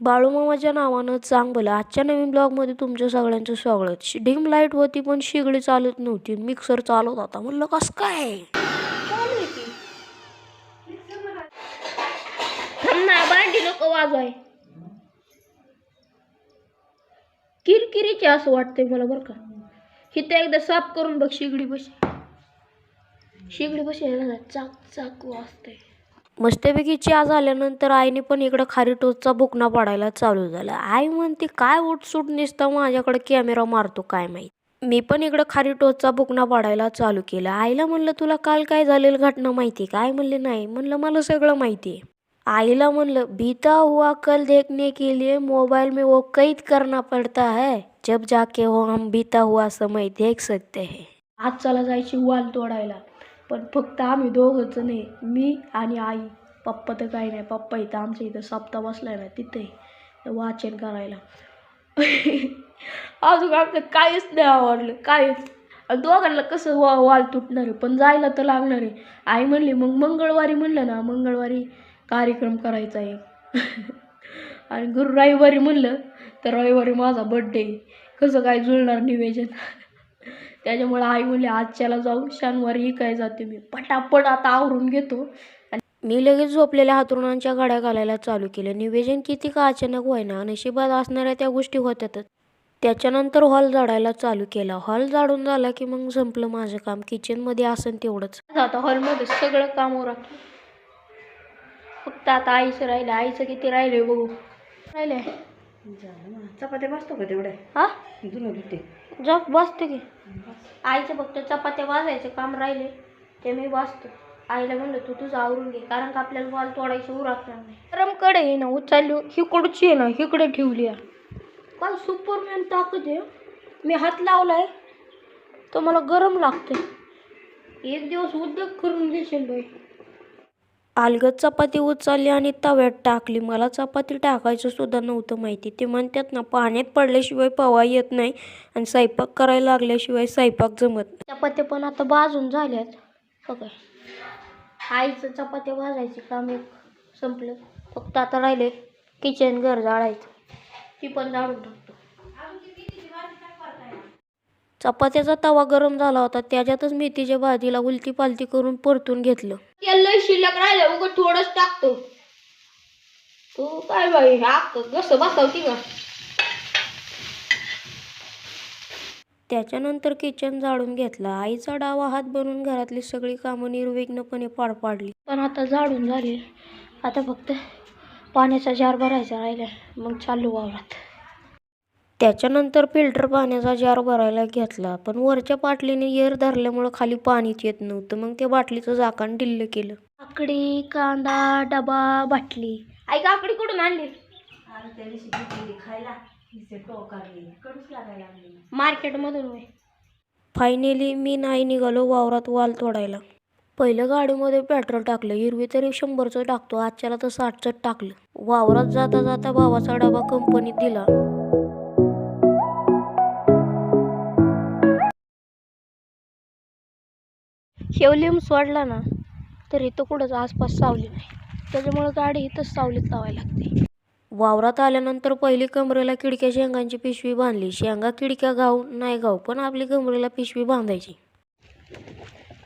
बाळूमामाच्या नावानं चांगलं. आजच्या नवीन ब्लॉगमध्ये तुमच्या सगळ्यांचं स्वागत. डिम लाइट होती पण शिगडी चालत नव्हती. मिक्सर चालत होता. म्हणलं कसं काय? भांडी नको वाजवाय. किरकिरीचे असं वाटतंय मला बरं का. हिथे एकदा साफ करून बघ शिगडी बशी. शिगडी बशी आहे चाक चाक वाजते मस्तपैकी चहा झाल्यानंतर आईने पण इकडं खारी टोचचा बुकना पाडायला चालू झाला. आई म्हणते काय उठसूट निसता माझ्याकडे कॅमेरा मारतो काय माहीत? मी पण इकडं खारी टोचचा बुकना पाडायला चालू केला. आईला म्हणलं तुला काल काय झालेलं घटना माहिती काय म्हणले नाही. म्हणलं मला सगळं माहिती आहे. आईला म्हणलं बीता हुआ कल देखने के लिए मोबाइल में वो कैद करना पड़ता है। जब जाके हो हम बीता हुआ समय देख सकते हैं. आज चला जायची वाल तोडायला. पण फक्त आम्ही दोघंच नाही मी आणि आई. पप्पा तर काही नाही पप्पा इथं आमच्या इथं सप्ताह आहे ना तिथे वाचन करायला. अजून आमचं काहीच नाही आवडलं काहीच. आणि दोघांना कसं वा वाल तुटणार आहे पण जायला तर लागणार. आहे आई म्हणली मग मंगळवारी म्हणलं ना मंगळवारी कार्यक्रम करायचा आहे. आणि गुरु रविवारी म्हणलं तर रविवारी माझा बड्डे कसं काय जुळणार निवेदन? त्याच्यामुळे आई म्हणली आजच्याला जाऊ शनिवारी काय जाते मी. पटापट आता आवरून घेतो. आणि मी लगेच झोपलेल्या हातरुणांच्या गाड्या घालायला चालू केलं. निवेदन किती का अचानक होईना नशिबात असणाऱ्या त्या गोष्टी होत्यातच त्याच्यानंतर हॉल झाडायला चालू केला. हॉल झाडून झाला की मग संपलं माझं काम. किचनमध्ये असेल तेवढंच. आता हॉलमध्ये सगळं काम उरकलं. फक्त आता आईचं राहिलं आईचं किती राहिले बघू. राहिले चपात्या बसतो का तेवढ्या? हा? धुते जप बसते की. आईचं फक्त चपात्या वाजायचं काम राहिले ते मी वाचतो आईला म्हणलं तू तुझं आवरून घे कारण का आपल्याला वाल तोडायची उरकणार नाही. गरमकडे आहे ना उचलली हिकडची आहे ना हिकडे ठेवली आहे. काय सुपरमॅन ताकद आहे. मी हात लावलाय तर मला गरम लागते एक दिवस उद्योग करून घेशील बाई. अलगद चपाती उचलली आणि तव्यात टाकली. मला चपाती टाकायचं सुद्धा नव्हतं माहिती. ते म्हणतात ना पाण्यात पडल्याशिवाय पवा येत नाही आणि स्वयंपाक करायला लागल्याशिवाय स्वयंपाक जमत नाही. चपात्या पण आता भाजून झाल्यात. हो आईचं चपात्या भाजायची काम एक संपलं. फक्त आता राहिले किचन घर जाळायचं. ती पण जाळून चपात्याचा तवा गरम झाला होता. त्याच्यातच मेथीच्या भाजीला उलटी पालती करून परतून घेतलं. लय शिल्लक राहिलं उगं थोडंच टाकतो. तू काय बाई हा कसं बसवती का? त्याच्यानंतर किचन झाडून घेतला. आईचा डावा हात बनवून घरातली सगळी कामं निर्विघ्नपणे पार पाडली. पण आता झाडून झाली. आता फक्त पाण्याचा जार भरायचा राहिला मग चालू वावरात. त्याच्यानंतर फिल्टर पाण्याचा जार भरायला घेतला. पण वरच्या बाटलीने एर धरल्यामुळं खाली पाणीच येत नव्हतं. मग त्या बाटलीचं झाकण ढिल्ल केलं. काकडी कांदा डबा बाटली. आई काकडी कुठून आणली मार्केटमधून फायनली मी नाही निघालो वावरात वाल तोडायला. पहिलं गाडीमध्ये पेट्रोल टाकलं. हिरवी तरी शंभरचं टाकतो. आजच्याला तर साठचं टाकलं. वावरात जाता जाता भावाचा डबा कंपनीत दिला. शेवलिम सोडला ना तर इथं कुठंच आसपास सावली नाही. त्याच्यामुळं गाडी इथंच सावलीत लावायला लागते. वावरात आल्यानंतर पहिली कमरेला किडक्या शेंगांची पिशवी बांधली. शेंगा किडक्या गाव नाही गाव पण आपली कमरेला पिशवी बांधायची.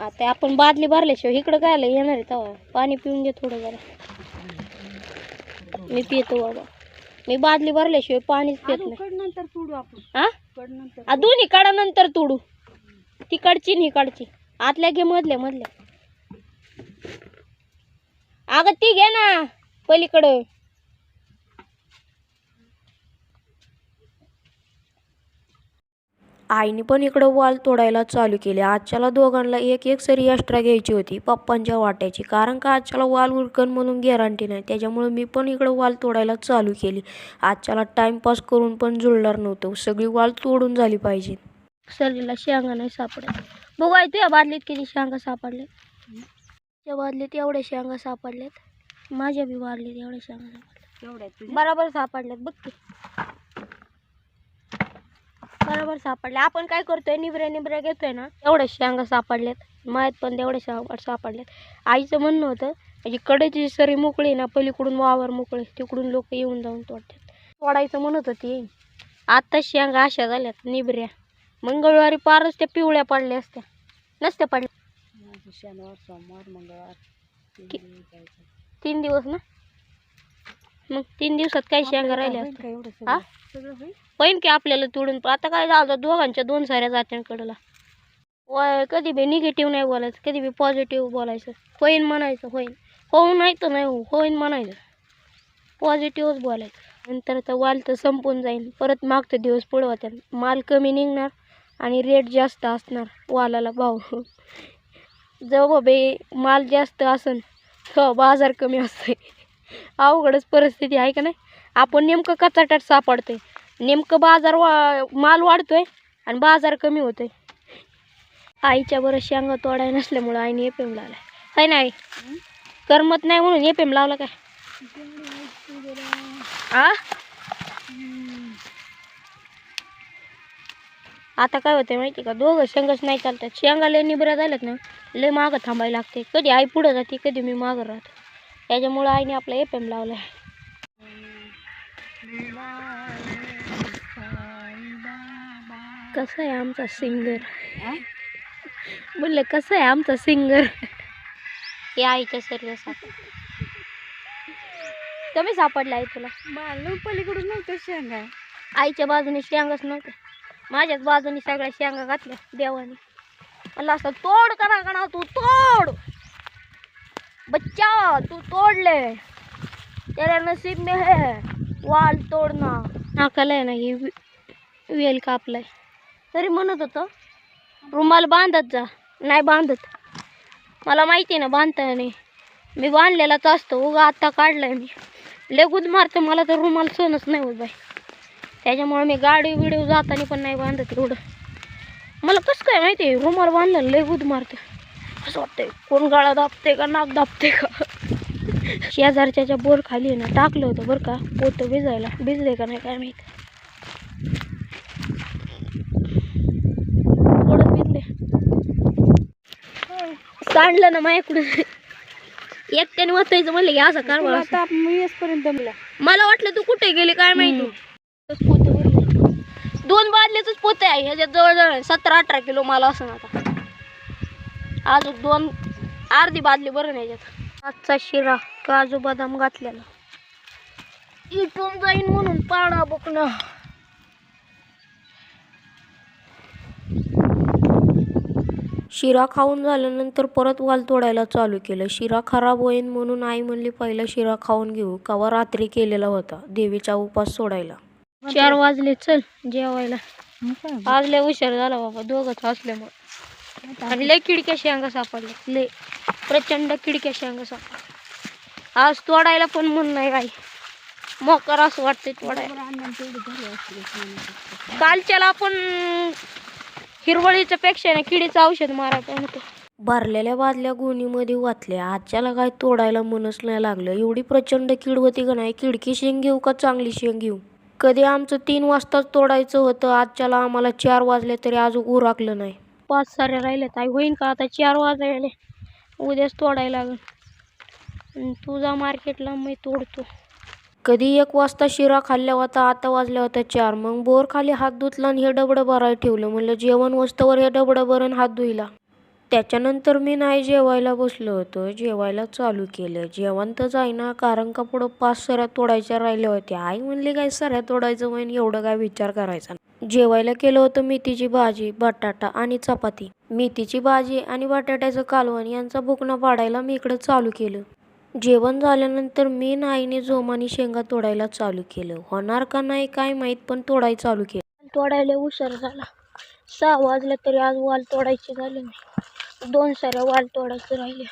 आता आपण बादली भरल्याशिवाय इकडं काय येणार आहे तेव्हा. पाणी पिऊन घे थोडं जरा. मी पितो बाबा. मी बादली भरल्याशिवाय पाणीच पित नाही. नंतर तोडू आपण. हा कड नंतर आ, दोन्ही काढा नंतर तोडू. तिकडची आणि इकडची. आतल्या घे मधल्या मधल्या. अगं ती घे ना पलीकडं. आईने पण इकडं वाल तोडायला चालू केले. आजच्याला दोघांना एक एक सरी एक्स्ट्रा घ्यायची होती. पप्पांच्या वाट्याची. कारण का आजच्याला वाल उरकन म्हणून गॅरंटी नाही. त्याच्यामुळे मी पण इकडं वाल तोडायला चालू केली. आजच्याला टाइमपास करून पण जुळणार नव्हतं. सगळी वाल तोडून झाली पाहिजे. सरीला शेंगा नाही सापडत. बघू आहे तुझ्या बादलीत किती शेंगा सापडले त्या बादलीत एवढ्या शेंगा सापडल्यात. माझ्या बी बादलीत एवढ्या शेंगा सापडल्या तेवढ्या तुझ्या? बरोबर सापडल्यात बघ की. बरोबर सापडल्या आपण काय करतोय? निबऱ्या निबऱ्या घेतोय ना? एवढ्या शेंगा सापडल्यात. मायात पण तेवढ्या शेंगा सापडल्यात. आईचं म्हणणं होतं म्हणजे कडेची सरी मोकळी ना पलीकडून वावर मोकळे तिकडून लोक येऊन जाऊन तोडतात. तोडायचं म्हणत होती. आता शेंगा अशा झाल्यात निबऱ्या मंगळवारी पारच त्या पिवळ्या पडल्या असत्या. नसत्या पडल्या. शनिवार सोमवार मंगळवार. तीन दिवस ना? मग तीन दिवसात काही शेंगा राहिल्या असत्या? होईन की आपल्याला तोडून. आता काय झालं दोघांच्या दोन साऱ्या जात्यांकडला. वय कधी बी निगेटिव्ह नाही बोलायचं. कधी बी पॉझिटिव्ह बोलायचं. होईन म्हणायचं होईन. होऊ नाही तर नाही होऊ. होईन म्हणायचं. पॉझिटिव्हच बोलायचं. नंतर तर वाल तर संपून जाईल परत मागचे दिवस पुढं होत्या. माल कमी निघणार. आणि रेट जास्त असणार वालाला भाव. जेव्हा बाबे माल जास्त असन हो बाजार कमी असतोय. अवघडच परिस्थिती आहे का नाही? आपण नेमकं कचाट्यात सापडतोय. नेमकं बाजार वा माल वाढतोय आणि बाजार कमी होतोय. आईच्या बरं शेंगा तोडाय नसल्यामुळं आईने एपीएम लावलाय. काय नाही करमत नाही म्हणून एपीएम लावला काय? आ? आता काय होतंय माहिती का? दोघं शेंगच नाही चालतात. शेंगा लय निबऱ्या झाल्यात ना लय मागं थांबायला लागते. कधी आई पुढं जाते कधी मी मागं राहतो. त्याच्यामुळं आईने आपला एपीएम लावलाय. कसं आहे आमचा सिंगर? म्हणलं कसं आहे आमचा सिंगर? हे आईच्या शरीर कमी सापडला आहे तुला? पलीकडून नव्हतं शेंगा. आईच्या बाजूने शेंगाच नव्हत्या माझ्याच बाजूने सगळ्या शेंगा घातल्या देवाने. मला असं तोड करा करा तू तोड. बच्चा तू तोडले. तेरा नसीब में है. वाल तोडना नाकाला आहे ना ही वेल कापलाय. तरी म्हणत होतं रुमाल बांधत जा. नाही बांधत. मला माहिती ना बांधता नाही. मी बांधलेलाच असतो उगा आत्ता काढलाय मी. लेगूच मारते मला तर रुमाल सणच नाही होत बाई. त्याच्यामुळे मी गाडी बिडी जाताना पण नाही बांधत एवढं. मला कसं काय माहिती आहे रुमाल बांधलेलं लय गुद मारते. असं वाटतंय कोण गाळा दाबते का नाक दाबते का? शेजारच्या बोर खाली ना टाकलं होतं बरं का पोतं भिजायला. भिजले का नाही काय माहिती. सांडलं ना माझ्याकडून एकट्याने वाचायचं म्हणलं की असं दमला मला वाटलं तू कुठे गेली काय माहिती. दोन बादल्याच पोते आहे. ह्याच्यात जवळजवळ सतरा अठरा किलो मला असं आता. अजून दोन अर्धी बादली बरं नाही ह्याच्यात आजचा शिरा काजू बदाम घातलेला. इथून जाईन म्हणून पाडा बुकणं. शिरा खाऊन झाल्यानंतर परत वाल तोडायला चालू केलं. शिरा खराब होईन म्हणून आई म्हणली पहिला शिरा खाऊन घेऊ. कवा रात्री केलेला होता. देवीचा उपास सोडायला. चार वाजले चल जेवायला. आज लय हुशार झाला बाबा दोघंच असल्यामुळे. आणि लय किडक्या शेंगा सापडल्या. लय. प्रचंड किडक्या शेंगा सापडल्या. आज तोडायला पण मन नाही काही मोकर असं वाटतंय तोडायला. कालच्याला आपण हिरवळीच्या पेक्षा ना किडीचं औषध मारायचं होतं भरलेल्या बादल्या गोणीमध्ये वाचल्या. आजच्याला काय तोडायला मनच नाही लागलं. एवढी प्रचंड कीड होती का नाही? किडकी शेंग घेऊ का चांगली शेंग घेऊ? कधी आमचं तीन वाजताच तोडायचं होतं. आजच्याला आम्हाला चार वाजले तरी अजून उराकलं नाही. पाच साऱ्या राहिल्यात आई होईन का? आता चार वाजले उद्याच तोडायला लागल. तुझा मार्केटला मी तोडतो. कधी एक वाजता शिरा खाल्ल्या होता आता वाजल्या होत्या चार. मग बोर खाली हात धुतला आणि हे डबडं भरायला ठेवलं. म्हणलं जेवण वस्तूवर हे डबडं भरून हात धुईला. त्याच्यानंतर मी नाही जेवायला बसलो होतो. जेवायला चालू केलं. जेवण तर जाईना कारण का पुढं पाच सऱ्या तोडायच्या राहिल्या होत्या. आई म्हणली काय सऱ्या तोडायचं म्हण? एवढं काय विचार करायचा जेवायला केलं होतं मेथीची भाजी बटाटा आणि चपाती. मेथीची भाजी आणि बटाट्याचं कालवण यांचा भुकणं पाडायला मी इकडं चालू केलं. जेवण झाल्यानंतर मी नाईने जोमाने शेंगा तोडायला चालू केलं. होणार का नाही काय माहीत पण तोडायला चालू केलं. तोडायला हुशार झाला. सहा वाजला तरी आज वाल तोडायची झाली नाही. दोन सऱ्या वाल तोडायचं राहिले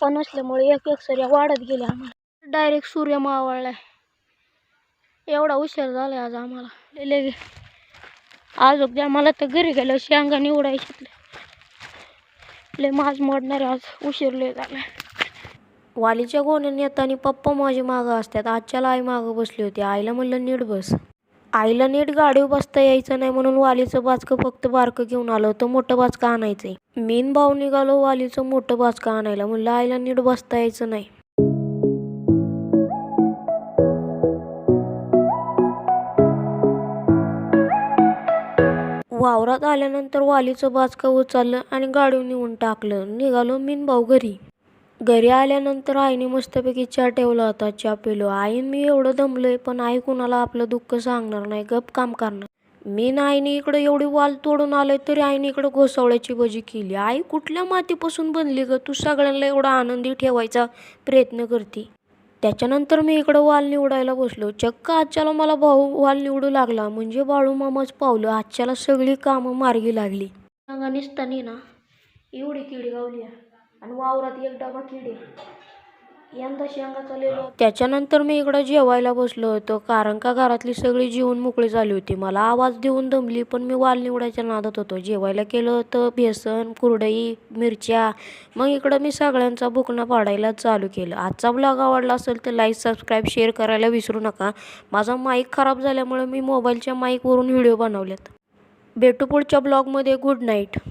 पण असल्यामुळे एक एक सऱ्या वाढत गेल्या आम्हाला. डायरेक्ट सूर्य मावळलाय. एवढा हुशार झालाय आज आम्हाला. लगे आज आम्हाला तर घरी गेलं शेंगा निवडायची लय माज मोडणारे आज उशीर लय झालाय. वालीच्या गोण्याने येताना पप्पा माझे मागं असतात. आजच्याला आई मागं बसली होती. आईला म्हणलं नीट बस. आईला नीट गाडीवर बसता यायचं नाही म्हणून वालीचं बाचकं फक्त बारकं घेऊन आलं. तर मोठं बाचकं आणायचं आहे भाव भाऊ निघालो वालीचं मोठं बाचकं आणायला. म्हणलं आईला नीट बसता यायचं नाही. वावरात आल्यानंतर वालीचं बाचकं उचललं आणि गाडीवर नेऊन टाकलं. निघालो मीन भाऊ घरी. घरी आल्यानंतर आईने मस्तपैकी चहा ठेवला होता चहा पिलो. आई मी एवढं दमलोय पण आई कुणाला आपलं दुःख सांगणार नाही गप काम करणार. मी ना आईने इकडं एवढी वाल तोडून आलोय तरी आईने इकडं घोसावळ्याची भजी केली. आई कुठल्या मातीपासून बनली ग? तू सगळ्यांना एवढा आनंदी ठेवायचा प्रयत्न करते. त्याच्यानंतर मी इकडं वाल निवडायला बसलो. चक्क आजच्याला मला भाऊ वाल निवडू लागला. म्हणजे बाळू मामाच पावलं. आजच्याला सगळी कामं मार्गी लागली. सांगा ना. एवढी किडी गावली आहे. आणि वावरात एक डबा किडे. यंदा शेंगा चाललेलो त्याच्यानंतर मी इकडं जेवायला बसलो होतो कारण का घरातली सगळी जीवन मोकळी झाली होती. मला आवाज देऊन दमली पण मी वाल निवडायच्या नादात होतो. जेवायला केलं होतं बेसन कुरडई मिरच्या. मग इकडं मी सगळ्यांचा बुकना पाडायला चालू केलं. आजचा ब्लॉग आवडला असेल तर लाईक सबस्क्राईब शेअर करायला विसरू नका. माझा माईक खराब झाल्यामुळे मी मोबाईलच्या माईकवरून व्हिडिओ बनवल्यात. भेटू पुढच्या ब्लॉगमध्ये गुड नाईट